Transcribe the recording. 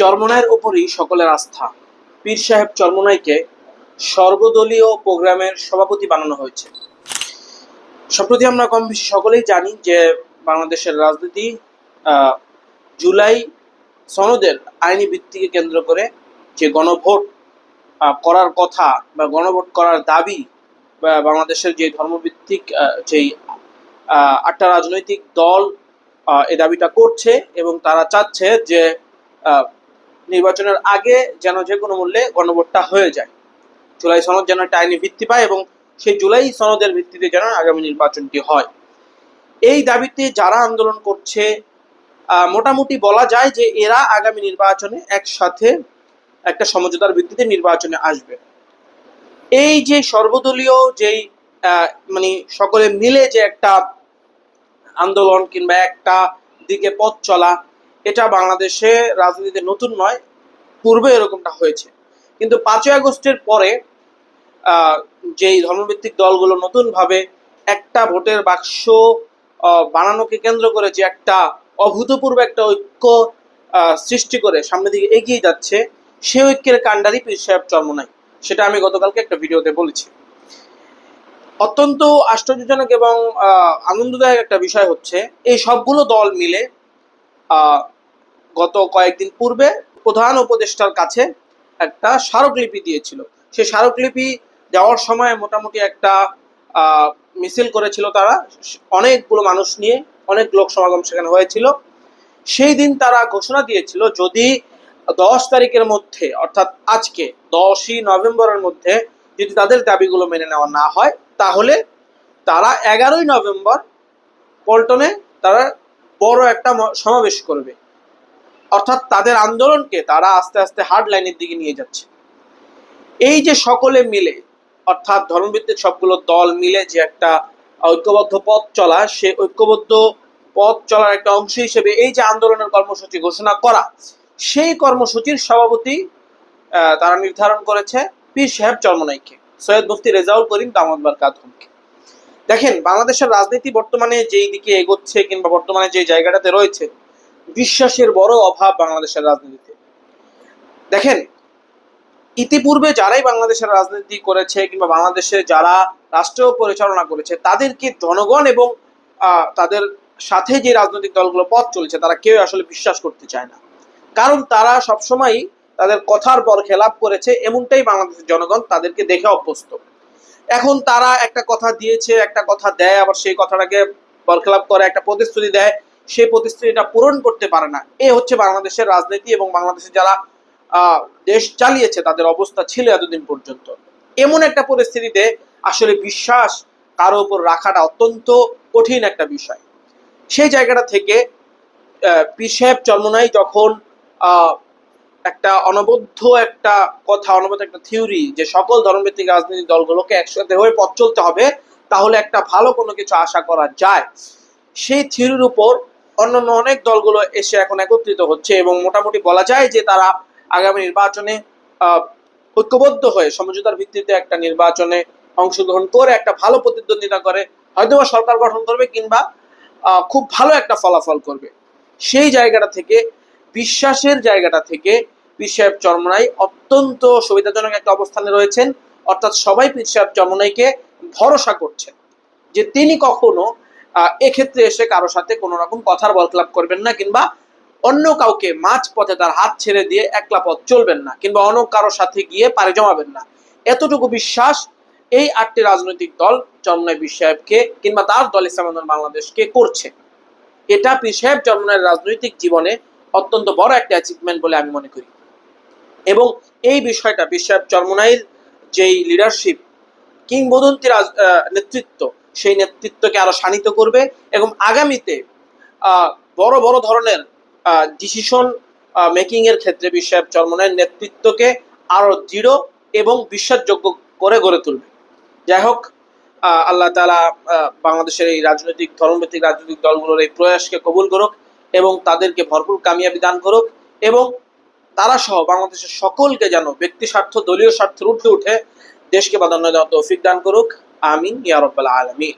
চরমনায়ের ওপরই সকলের আস্থা। পীর সাহেব চরমনাইকে সর্বদলীয় প্রোগ্রামের সভাপতি বানানো হয়েছে। সম্প্রতি আমরা কম বেশি সকলেই জানি যে বাংলাদেশের রাজনীতি জুলাই সনদের আইনি ভিত্তিকে কেন্দ্র করে যে গণভোট করার কথা বা গণভোট করার দাবি বা বাংলাদেশের যে ধর্মভিত্তিক যেই আটটা রাজনৈতিক দল এই দাবিটা করছে এবং তারা চাচ্ছে যে নির্বাচনের আগে যেন যে কোনো মূল্যে গণভোটটা হয়ে যায়। জুলাই সনদ যেন একটা আইনি ভিত্তি পায় এবং সেই জুলাই সনদের ভিত্তিতে যেন আগামী নির্বাচনটি হয়। এই দাবিতে যারা আন্দোলন করছে মোটামুটি বলা যায় যে এরা আগামী নির্বাচনে একসাথে একটা সমঝোতার ভিত্তিতে নির্বাচনে আসবে। এই যে সর্বদলীয় যেই মানে সকলে মিলে যে একটা আন্দোলন কিংবা একটা দিকে পথ চলা এটা বাংলাদেশে রাজনীতিতে নতুন নয়, পূর্বে এরকমটা হয়েছে। কিন্তু পাঁচই আগস্টের পরে যেই ধর্মভিত্তিক দলগুলো নতুনভাবে একটা ভোটের বাক্স বানানোকে কেন্দ্র করে যে একটা অভূতপূর্ব একটা ঐক্য সৃষ্টি করে সামনের দিকে এগিয়ে যাচ্ছে, সে ঐক্যের কাণ্ডারি পীর সাহেব চর্মনাই সেটা আমি গতকালকে একটা ভিডিওতে বলেছি। অত্যন্ত আশ্চর্যজনক এবং আনন্দদায়ক একটা বিষয় হচ্ছে, এই সবগুলো দল মিলে গত কয়েকদিন পূর্বে প্রধান উপদেষ্টার কাছে একটা স্মারকলিপি দিয়েছিল। সেই স্মারকলিপি যাওয়ার সময় মোটামুটি একটা মিছিল করেছিল তারা। অনেকগুলো মানুষ নিয়ে অনেক লোক সমাগম সেখানে হয়েছিল। সেই দিন তারা ঘোষণা দিয়েছিল, যদি দশ তারিখের মধ্যে, অর্থাৎ আজকে, দশই নভেম্বরের মধ্যে যদি তাদের দাবিগুলো মেনে নেওয়া না হয়, তাহলে তারা এগারোই নভেম্বর পল্টনে তারা বড় একটা সমাবেশ করবে। অর্থাৎ তাদের আন্দোলনকে তারা আস্তে আস্তে হার্ড লাইনের দিকে নিয়ে যাচ্ছে। এই যে সকলে মিলে, অর্থাৎ ধর্মভিত্তিক সবগুলো দল মিলে যে একটা ঐক্যবদ্ধ পথ চলা, সে ঐক্যবদ্ধ পথ চলার একটা অংশ হিসেবে এই যে আন্দোলনের কর্মসূচি ঘোষণা করা, সেই কর্মসূচির সভাপতি তারা নির্ধারণ করেছে পীর সাহেব চরমনাইকে, সৈয়দ মুফতি রেজাউল করিম দামোদবার কাদুমকে দেখেন, বাংলাদেশের রাজনীতি বর্তমানে যেই দিকে এগোচ্ছে কিংবা বর্তমানে যে জায়গাটাতে রয়েছে বিশ্বাসের বড় অভাব বাংলাদেশের রাজনীতিতে। দেখেন, ইতিপূর্বে যারাই বাংলাদেশের রাজনীতি করেছে কিংবা বাংলাদেশে যারা রাষ্ট্র পরিচালনা করেছে, তাদেরকে জনগণ এবং তাদের সাথে যে রাজনৈতিক দলগুলো পথ চলেছে, তারা কেউ আসলে বিশ্বাস করতে চায় না। কারণ তারা সবসময়ই তাদের কথার পর খেলাপ করেছে, এমনটাই বাংলাদেশের জনগণ তাদেরকে দেখে অভ্যস্ত। এখন তারা একটা কথা দিয়েছে, একটা কথা দেয়, আবার সেই কথাটাকে বরখেলাপ করে, একটা প্রতিশ্রুতি দেয় সেই প্রতিশ্রুতিটা পূরণ করতে পারে না। এ হচ্ছে বাংলাদেশের রাজনীতি এবং বাংলাদেশে যারা দেশ চালিয়েছে, তাদের অবস্থা ছিল এতদিন পর্যন্ত। এমন একটা পরিস্থিতিতে আসলে বিশ্বাস কারও উপর রাখাটা অত্যন্ত কঠিন একটা বিষয়। সেই জায়গাটা থেকে সাহেব চর্মনাই যখন একটা অনবদ্য একটা কথা, অনবদ্য একটা থিওরি যে সকল ধর্মভিত্তিক রাজনৈতিক দলগুলোকে একসাথে হয়ে পথ চলতে হবে, তাহলে একটা ভালো কোনো কিছু আশা করা যায়। সেই থিওরির উপর অন্যান্য অনেক দলগুলো এসে এখন একত্রিত হচ্ছে এবং মোটামুটি বলা যায় যে তারা আগামী নির্বাচনে ঐক্যবদ্ধ হয়ে সমঝোতার ভিত্তিতে একটা নির্বাচনে অংশগ্রহণ করে একটা ভালো প্রতিদ্বন্দ্বিতা করে, হয়তোবা সরকার গঠন করবে কিংবা খুব ভালো একটা ফলাফল করবে। সেই জায়গাটা থেকে, বিশ্বাসের জায়গাটা থেকে পীর সাহেব চরমনাই অত্যন্ত সুবিধাজনক একটা অবস্থানে রয়েছেন। অর্থাৎ সবাই পীর সাহেব চরমনাইকে ভরসা করছেন যে তিনি কখনো এক্ষেত্রে এসে কারও সাথে কোনো রকম কথার বলক্লাপ করবেন না কিংবা অন্য কাউকে মাঝ পথে তার হাত ছেড়ে দিয়ে একলা পথ চলবেন না কিংবা অন্য কারোর সাথে গিয়ে পারে জমাবেন না। এতটুকু বিশ্বাস এই আটটি রাজনৈতিক দল চরমনাই পীর সাহেবকে কিংবা তার দল ইসলাম বাংলাদেশকে করছে। এটা পীর সাহেব চরমনাইয়ের রাজনৈতিক জীবনে অত্যন্ত বড় একটা অ্যাচিভমেন্ট বলে আমি মনে করি। এবং এই বিষয়টা পীর সাহেব যেই লিডারশিপ কিংবদন্তি নেতৃত্ব সেই নেতৃত্বকে আরও শানিত করবে এবং আগামীতে বড় বড় ধরনের ডিসিশন মেকিং এর ক্ষেত্রে সাহেব চরমনাইয়ের নেতৃত্বকে আরও দৃঢ় এবং বিশ্বাসযোগ্য করে গড়ে তুলবে। যাই হোক আল্লাহ তালা বাংলাদেশের এই রাজনৈতিক, ধর্মভিত্তিক রাজনৈতিক দলগুলোর এই প্রয়াসকে কবুল করুক এবং তাদেরকে ভরপুর কামিয়াবি দান করুক এবং তারা সহ বাংলাদেশের সকলকে যেন ব্যক্তি স্বার্থ, দলীয় স্বার্থের ঊর্ধ্বে উঠে দেশকে প্রাধান্য দেওয়া তৌফিক দান করুক। آمين يا رب العالمين.